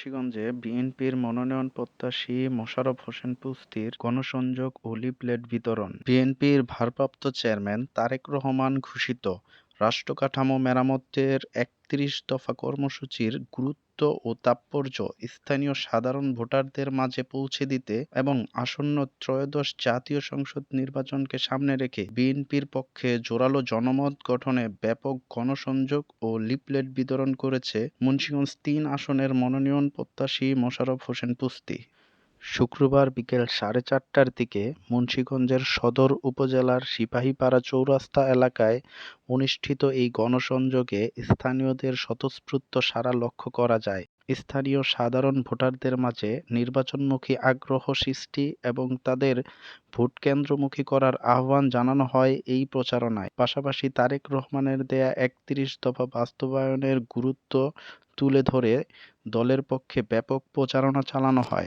মুন্সিগঞ্জে বিএনপির মনোনয়ন প্রত্যাশী মোশাররফ হোসেন পুস্তির গণসংযোগ ও লিফলেট বিতরণ। বিএনপির ভারপ্রাপ্ত চেয়ারম্যান তারেক রহমান ঘোষিত রাষ্ট্রকাঠামো মেরামতের একত্রিশ দফা কর্মসূচির গুরুত্ব ও তাৎপর্য স্থানীয় সাধারণ ভোটারদের মাঝে পৌঁছে দিতে এবং আসন্ন ত্রয়োদশ জাতীয় সংসদ নির্বাচনকে সামনে রেখে বিএনপির পক্ষে জোরালো জনমত গঠনে ব্যাপক গণসংযোগ ও লিফলেট বিতরণ করেছে মুন্সিগঞ্জ তিন আসনের মনোনয়ন প্রত্যাশী মোশাররফ হোসেন পুস্তি শুক্রবার বিকেল সাড়ে চারটার দিকে মুন্সিগঞ্জের সদর উপজেলার সিপাহীপাড়া চৌরাস্তা এলাকায় অনুষ্ঠিত এই গণসংযোগে স্থানীয়দের স্বতঃস্ফূর্ত সাড়া লক্ষ্য করা যায়। স্থানীয় সাধারণ ভোটারদের মাঝে নির্বাচনমুখী আগ্রহ সৃষ্টি এবং তাদের ভোটকেন্দ্রমুখী করার আহ্বান জানানো হয় এই প্রচারণায়। পাশাপাশি তারেক রহমানের দেয়া একত্রিশ দফা বাস্তবায়নের গুরুত্ব তুলে ধরে দলের পক্ষে ব্যাপক প্রচারণা চালানো হয়।